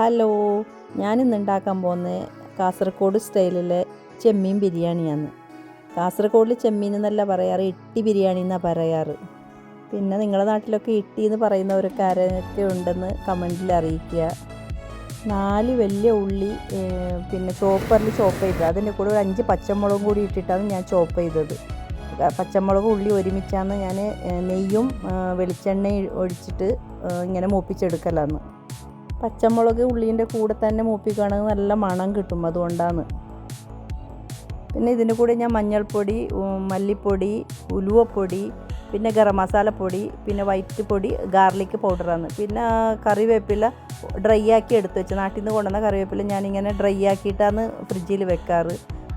Hello ഞാനിന്ന് ഉണ്ടാക്കാൻ പോകുന്നത് കാസർഗോഡ് സ്റ്റൈലിലെ ചെമ്മീൻ ബിരിയാണിയാണ്. കാസർഗോഡിൽ ചെമ്മീൻ എന്നല്ല പറയാറ് ഇട്ടി ബിരിയാണി എന്നാണ് പറയാറ്. പിന്നെ നിങ്ങളുടെ നാട്ടിലൊക്കെ ഇട്ടി എന്ന് പറയുന്ന ഒരു ആരൊക്കെ ഉണ്ടെന്ന് കമന്റിൽ അറിയിക്കുക. നാല് വലിയ ഉള്ളി പിന്നെ ചോപ്പറിൽ ചോപ്പ് ചെയ്തത്. അതിന്റെ കൂടെ ഒരു അഞ്ച് പച്ചമുളകും കൂടി ഇട്ടിട്ടാണ് ഞാൻ ചോപ്പ് ചെയ്തത്. പച്ചമുളകും ഉള്ളി ഒരുമിച്ചാണ് ഞാൻ നെയ്യും വെളിച്ചെണ്ണയും ഒഴിച്ചിട്ട് ഇങ്ങനെ മൂപ്പിച്ചെടുക്കലാണ്. പച്ചമുളക് ഉള്ളീന്റെ കൂടെ തന്നെ മൂപ്പിക്കുകയാണെങ്കിൽ നല്ല മണം കിട്ടും അതുകൊണ്ടാണ്. പിന്നെ ഇതിന്റെ കൂടെ ഞാൻ മഞ്ഞൾപ്പൊടി മല്ലിപ്പൊടി ഉലുവപ്പൊടി പിന്നെ ഗരം മസാലപ്പൊടി പിന്നെ വൈറ്റ് പൊടി ഗാർലിക് പൗഡറാണ്. പിന്നെ കറിവേപ്പില ഡ്രൈ ആക്കി എടുത്തു വെച്ച് നാട്ടിൽ നിന്ന് കൊണ്ടുവന്ന കറിവേപ്പില ഞാനിങ്ങനെ ഡ്രൈ ആക്കിയിട്ടാണ് ഫ്രിഡ്ജിൽ വെക്കാറ്.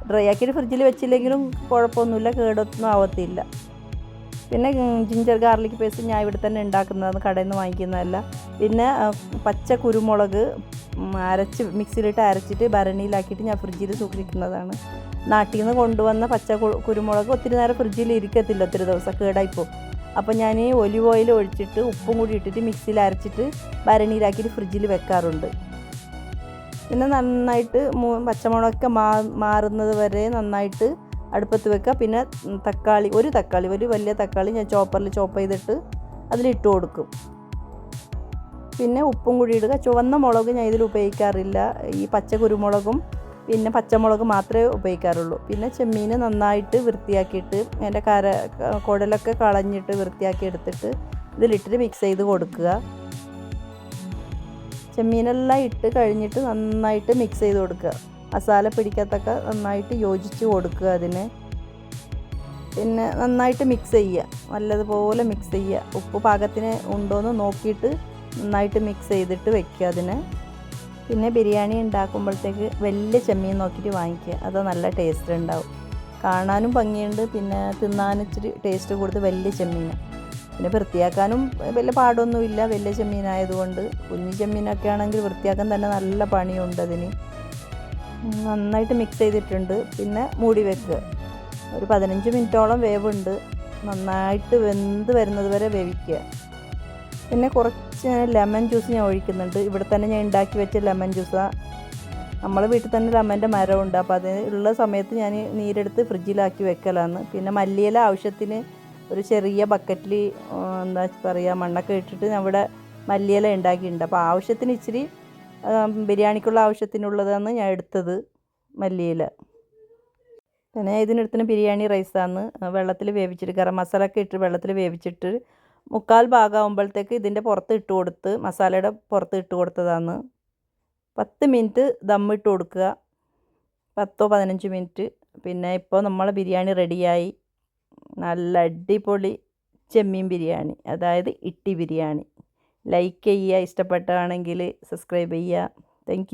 ഡ്രൈ ആക്കിയിട്ട് ഫ്രിഡ്ജിൽ വെച്ചില്ലെങ്കിലും കുഴപ്പമൊന്നുമില്ല കേടൊന്നും ആവത്തില്ല. പിന്നെ ജിഞ്ചർ ഗാർലിക് പേസ്റ്റ് ഞാൻ ഇവിടെ തന്നെ ഉണ്ടാക്കുന്നതാണ് കടയിൽ നിന്ന് വാങ്ങിക്കുന്നതല്ല. പിന്നെ പച്ച കുരുമുളക് അരച്ച് മിക്സിയിലിട്ട് അരച്ചിട്ട് ഭരണിയിലാക്കിയിട്ട് ഞാൻ ഫ്രിഡ്ജിൽ സൂക്ഷിക്കുന്നതാണ്. നാട്ടിൽ നിന്ന് കൊണ്ടുവന്ന പച്ച കുരുമുളക് ഒത്തിരി നേരം ഫ്രിഡ്ജിൽ ഇരിക്കത്തില്ല ഒത്തിരി ദിവസം കേടായിപ്പോൾ അപ്പോൾ ഞാൻ ഈ ഒലിവ് ഓയിൽ ഒഴിച്ചിട്ട് ഉപ്പും കൂടി ഇട്ടിട്ട് മിക്സിയിൽ അരച്ചിട്ട് ഭരണിയിലാക്കിയിട്ട് ഫ്രിഡ്ജിൽ വെക്കാറുണ്ട്. പിന്നെ നന്നായിട്ട് പച്ചമുളകൊക്കെ മാ മാറുന്നത് വരെ നന്നായിട്ട് അടുപ്പത്ത് വെക്കുക. പിന്നെ തക്കാളി ഒരു തക്കാളി ഒരു വലിയ തക്കാളി ഞാൻ ചോപ്പറിൽ ചോപ്പ് ചെയ്തിട്ട് അതിലിട്ട് കൊടുക്കും. പിന്നെ ഉപ്പും കൂടി ഇടുക. ചുവന്ന മുളക് ഞാൻ ഇതിൽ ഉപയോഗിക്കാറില്ല. ഈ പച്ച കുരുമുളകും പിന്നെ പച്ചമുളക് മാത്രമേ ഉപയോഗിക്കാറുള്ളൂ. പിന്നെ ചെമ്മീൻ നന്നായിട്ട് വൃത്തിയാക്കിയിട്ട് അതിന്റെ കര കുടലൊക്കെ കളഞ്ഞിട്ട് വൃത്തിയാക്കി എടുത്തിട്ട് ഇതിലിട്ടിട്ട് മിക്സ് ചെയ്ത് കൊടുക്കുക. ചെമ്മീനെല്ലാം ഇട്ട് കഴിഞ്ഞിട്ട് നന്നായിട്ട് മിക്സ് ചെയ്ത് കൊടുക്കുക. മസാല പിടിക്കത്തക്ക നന്നായിട്ട് യോജിച്ച് കൊടുക്കുക അതിന്. പിന്നെ നന്നായിട്ട് മിക്സ് ചെയ്യുക. നല്ലതുപോലെ മിക്സ് ചെയ്യുക. ഉപ്പ് പാകത്തിന് ഉണ്ടോയെന്ന് നോക്കിയിട്ട് നന്നായിട്ട് മിക്സ് ചെയ്തിട്ട് വെക്കുക അതിന്. പിന്നെ ബിരിയാണി ഉണ്ടാക്കുമ്പോഴത്തേക്ക് വലിയ ചെമ്മീൻ നോക്കിയിട്ട് വാങ്ങിക്കുക. അത് നല്ല ടേസ്റ്റ് ഉണ്ടാവും. കാണാനും ഭംഗിയുണ്ട്. പിന്നെ തിന്നാനും ഇച്ചിരി ടേസ്റ്റ് കൊടുത്ത് വലിയ ചെമ്മീൻ. പിന്നെ വൃത്തിയാക്കാനും വലിയ പാടൊന്നുമില്ല. വലിയ ചെമ്മീനായതുകൊണ്ട്. കുഞ്ഞു ചെമ്മീനൊക്കെ ആണെങ്കിൽ വൃത്തിയാക്കാൻ തന്നെ നല്ല പണിയുണ്ട് അതിന്. നന്നായിട്ട് മിക്സ് ചെയ്തിട്ടുണ്ട്. പിന്നെ മൂടി വെക്കുക. ഒരു പതിനഞ്ച് മിനിറ്റോളം വേവുണ്ട്. നന്നായിട്ട് വെന്ത് വരുന്നത് വരെ വേവിക്കുക. പിന്നെ കുറച്ച് ലെമൺ ജ്യൂസ് ഞാൻ ഒഴിക്കുന്നുണ്ട്. ഇവിടെ തന്നെ ഞാൻ ഉണ്ടാക്കി വെച്ച ലെമൺ ജ്യൂസാണ് നമ്മളെ വീട്ടിൽ തന്നെ ലെമന്റെ മരമുണ്ട്. അപ്പോൾ അത് ഉള്ള സമയത്ത് ഞാൻ നീരെടുത്ത് ഫ്രിഡ്ജിലാക്കി വെക്കലാണ് പിന്നെ മല്ലിയില ആവശ്യത്തിന് ഒരു ചെറിയ ബക്കറ്റിൽ എന്താ പറയുക മണ്ണൊക്കെ ഇട്ടിട്ട് അവിടെ മല്ലിയില ഉണ്ടാക്കിയിട്ടുണ്ട്. അപ്പോൾ ആവശ്യത്തിന് ഇച്ചിരി ബിരിയാണിക്കുള്ള ആവശ്യത്തിനുള്ളതാണ് ഞാൻ എടുത്തത് മല്ലിയില. പിന്നെ ഇതിനെടുത്തിന് ബിരിയാണി റൈസാണ് വെള്ളത്തിൽ വേവിച്ചിട്ട് ഗരം മസാല ഒക്കെ ഇട്ട് വെള്ളത്തിൽ വേവിച്ചിട്ട് മുക്കാൽ ഭാഗമാകുമ്പോഴത്തേക്ക് ഇതിന്റെ പുറത്ത് ഇട്ട് കൊടുത്ത് മസാലയുടെ പുറത്ത് ഇട്ട് കൊടുത്തതാണ്. പത്ത് മിനിറ്റ് ദമ്മിട്ട് കൊടുക്കുക. പത്തോ പതിനഞ്ച് മിനിറ്റ്. പിന്നെ ഇപ്പോൾ നമ്മൾ ബിരിയാണി റെഡിയായി. നല്ല അടിപൊളി ചെമ്മീൻ ബിരിയാണി അതായത് ഇട്ടി ബിരിയാണി. ലൈക്ക് ചെയ്യുക ഇഷ്ടപ്പെട്ടാണെങ്കിൽ സബ്സ്ക്രൈബ് ചെയ്യുക. താങ്ക്